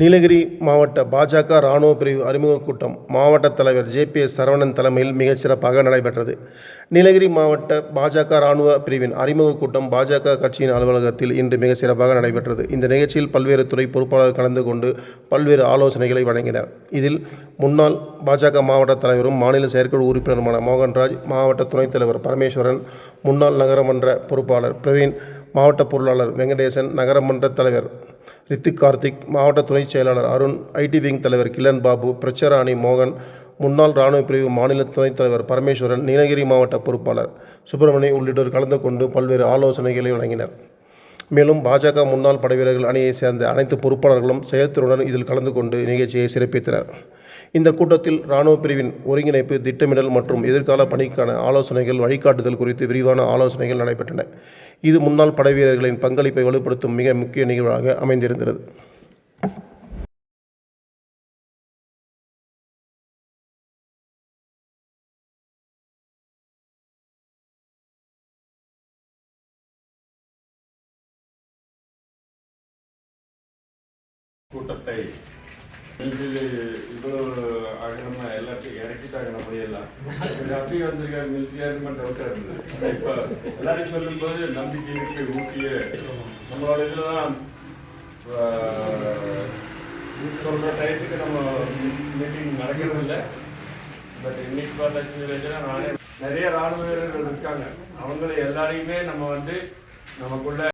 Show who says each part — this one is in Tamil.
Speaker 1: நீலகிரி மாவட்ட பாஜக இராணுவ பிரிவு அறிமுக கூட்டம் மாவட்ட தலைவர் ஜேபிஎஸ் சரவணன் தலைமையில் மிகச் சிறப்பாக நடைபெற்றது. நீலகிரி மாவட்ட பாஜக இராணுவ பிரிவின் அறிமுக கூட்டம் பாஜக கட்சியின் அலுவலகத்தில் இன்று மிகச் சிறப்பாக நடைபெற்றது. இந்த நிகழ்ச்சியில் பல்வேறு துறை பொறுப்பாளர்கள் கலந்து கொண்டு பல்வேறு ஆலோசனைகளை வழங்கினர். இதில் முன்னாள் பாஜக மாவட்ட தலைவரும் மாநில செயற்குழு உறுப்பினருமான மோகன்ராஜ் மாவட்ட துணைத் தலைவர் பரமேஸ்வரன் முன்னாள் நகரமன்ற பொறுப்பாளர் பிரவீன் மாவட்ட பொருளாளர் வெங்கடேசன் நகரமன்ற தலைவர் ரித்திக் கார்த்திக் மாவட்ட துணைச் செயலாளர் அருண் ஐடி விங் தலைவர் கிலன் பாபு பிரச்சராணி மோகன் முன்னாள் இராணுவ பிரிவு மாநில துணைத் தலைவர் பரமேஸ்வரன் நீலகிரி மாவட்ட பொறுப்பாளர் சுப்பிரமணி உள்ளிட்டோர் கலந்து கொண்டு பல்வேறு ஆலோசனைகளை வழங்கினர். மேலும் பாஜக முன்னாள் படைவீரர்கள் அணியைச் சேர்ந்த அனைத்து பொறுப்பாளர்களும் செயல்திறனுடன் இதில் கலந்து கொண்டு நிகழ்ச்சியை சிறப்பித்தனர். இந்த கூட்டத்தில் இராணுவ பிரிவின் ஒருங்கிணைப்பு திட்டமிடல் மற்றும் எதிர்கால பணிக்கான ஆலோசனைகள் வழிகாட்டுதல் குறித்து விரிவான ஆலோசனைகள் நடைபெற்றன. இது முன்னாள் படைவீரர்களின் பங்களிப்பை வலுப்படுத்தும் மிக முக்கிய நிகழ்வாக அமைந்திருந்தது.
Speaker 2: கூட்டத்தை இது இவ்வளவு அகலமா எல்லாத்தையும் இறக்கிட்டாங்க அப்படியெல்லாம் இது அப்படியே வந்திருக்காரு மில்ட்ரியாரு மட்டும் அவுட்டா இருந்தது. ஆனா இப்ப எல்லாரும் சொல்லும்போது நம்பிக்கை இருக்கு ஊட்டிய. நம்மளோட இதுலதான் ஆஹ், சொல்ற டயத்துக்கு நம்ம மீட்டிங் நடக்கிறது இல்லை. பட் இன்னைக்கு பார்த்தா நானே நிறைய ராணுவ வீரர்கள் இருக்காங்க. அவங்கள எல்லாரையுமே நம்ம வந்து நமக்குள்ள